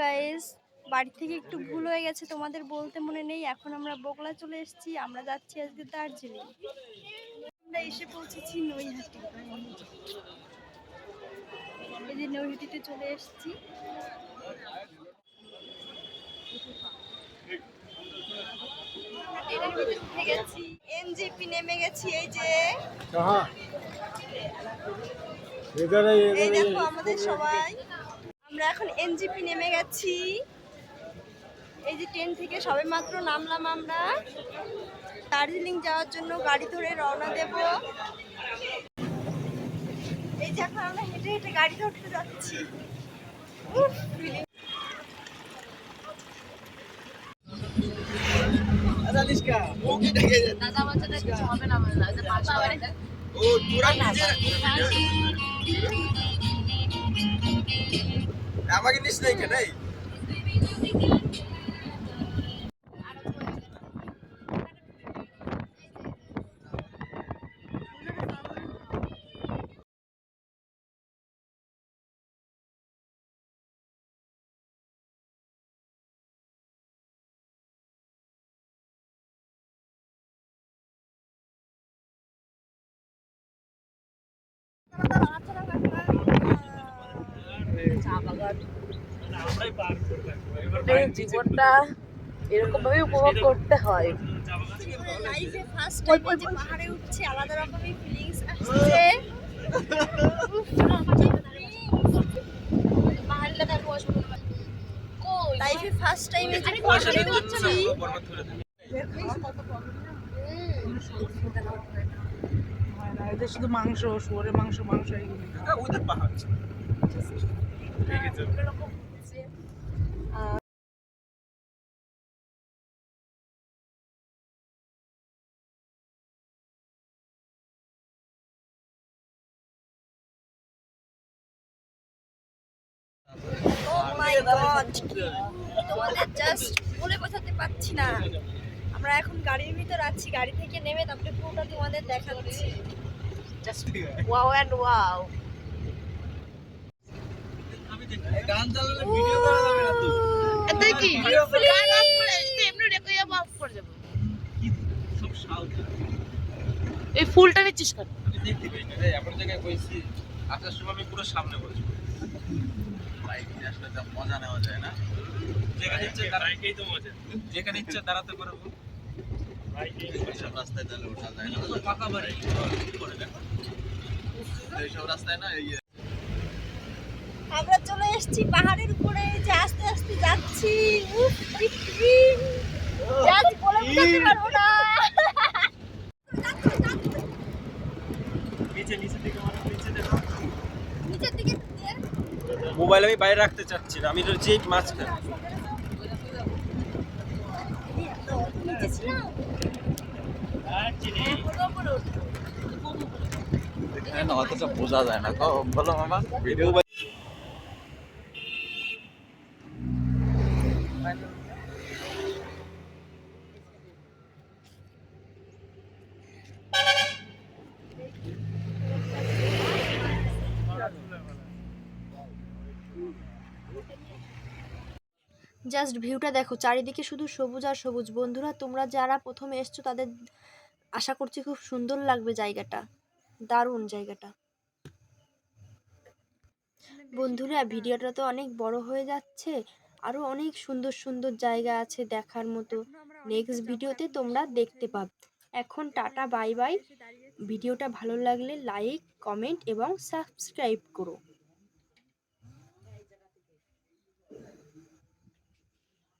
Guys বাড়ি থেকে একটু ভুল হয়ে গেছে তোমাদের বলতে মনে নেই। এখন আমরা বগলা চলে এসেছি। আমরা যাচ্ছি আজকে দার্জিলিং। আমরা এসে পৌঁছেছি নৈহাটি। এই যে নৈহাটিতে চলে এসেছি। এনজেপি নেমে গেছি এই যে এই দেখো আমাদের সবাই। আমরা এখন এনজিপি নেমে গেছি। এই যে ট্রেন থেকে সবে মাত্র নামলাম আমরা। দার্জিলিং যাওয়ার জন্য গাড়ি ধরে রওনা দেব। এই যে এখন আমরা হেঁটে হেঁটে গাড়ি ধরতে যাচ্ছি। দাদা বাচ্চাদের কিছু হবে না বলে না যে পাপা আবার আমাকে নিস নাই কেন? এই? জীবনটা এরকম ভাবে উপভোগ করতে হয়। লাইফে ফার্স্ট টাইম যে পাহাড়ে উঠছি আলাদা রকমের ফিলিংস আসছে। লাইফে ফার্স্ট টাইম যে পাহাড়ে উঠছি শুধু মাংস শুয়োরের মাংস মাংস এইগুলি ওদের পাহাড় তোমাদের জাস্ট বলে বোঝাতে পারছি আমরা এখন গাড়ির ভিতর আছি গাড়ি থেকে নেমে তারপরে পুরোটা তোমাদের দেখাচ্ছি ওয়াও এন্ড ওয়াও এই ফুলটা নিচ্ছিস কেন? আসার সময় আমি পুরো সামনে বাইক নিয়ে আসলে যা মজা নেওয়া যায় না? যেখানে ইচ্ছে বাইকেই তো মজা। যেখানে ইচ্ছে দাঁড়াতে পারব এইসব রাস্তায় তাহলে ওঠা যায় না। পাকা বাড়ি। করে দেখো এইসব রাস্তায় না এই আমরা চলে এসেছি পাহাড়ের উপরে যে আস্তে আস্তে যাচ্ছি। পারব না। মোবাইল আমি বাইরে রাখতে চাচ্ছি না আমি রয়েছি মাঝখানে। নিচে না অতটা বোঝা যায় না। বলো মামা। জাস্ট ভিউটা দেখো, চারিদিকে শুধু সবুজ আর সবুজ। বন্ধুরা, তোমরা যারা প্রথমে এসছো, তাদের আশা করছি খুব সুন্দর লাগবে জায়গাটা। দারুণ জায়গাটা। বন্ধুরা, ভিডিওটা তো অনেক বড় হয়ে যাচ্ছে। আরও অনেক সুন্দর সুন্দর জায়গা আছে দেখার মতো। নেক্সট ভিডিওতে তোমরা দেখতে পাবে। এখন টাটা বাই বাই। ভিডিওটা ভালো লাগলে লাইক কমেন্ট এবং সাবস্ক্রাইব করো।